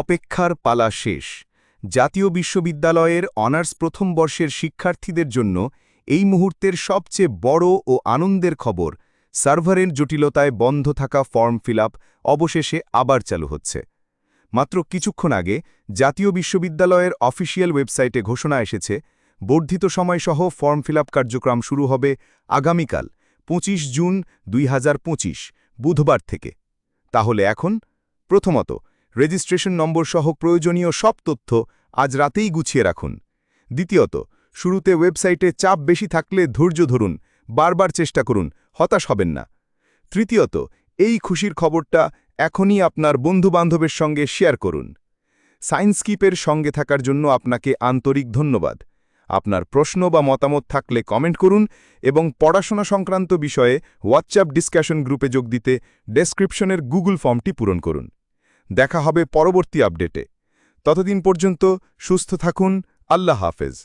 অপেক্ষার পালা শেষ। জাতীয় বিশ্ববিদ্যালয়ের অনার্স প্রথম বর্ষের শিক্ষার্থীদের জন্য এই মুহূর্তের সবচেয়ে বড় ও আনন্দের খবর, সার্ভারের জটিলতায় বন্ধ থাকা ফর্ম ফিল অবশেষে আবার চালু হচ্ছে। মাত্র কিছুক্ষণ আগে জাতীয় বিশ্ববিদ্যালয়ের অফিসিয়াল ওয়েবসাইটে ঘোষণা এসেছে, বর্ধিত সময়সহ ফর্ম ফিল কার্যক্রম শুরু হবে আগামীকাল ২৫ জুন দুই হাজার পঁচিশ, বুধবার থেকে। তাহলে এখন প্রথমত রেজিস্ট্রেশন নম্বর সহ প্রয়োজনীয় সব তথ্য আজ রাতেই গুছিয়ে রাখুন। দ্বিতীয়ত, শুরুতে ওয়েবসাইটে চাপ বেশি থাকলে ধৈর্য ধরুন, বারবার চেষ্টা করুন, হতাশ হবেন না। তৃতীয়ত, এই খুশির খবরটা এখনই আপনার বন্ধুবান্ধবের সঙ্গে শেয়ার করুন। সায়েন্সকিপের সঙ্গে থাকার জন্য আপনাকে আন্তরিক ধন্যবাদ। আপনার প্রশ্ন বা মতামত থাকলে কমেন্ট করুন এবং পড়াশোনা সংক্রান্ত বিষয়ে হোয়াটসঅ্যাপ ডিসকাশন গ্রুপে যোগ দিতে ডেসক্রিপশনের গুগল ফর্মটি পূরণ করুন। দেখা হবে পরবর্তী আপডেটে। ততদিন পর্যন্ত সুস্থ থাকুন আল্লাহ হাফেজ।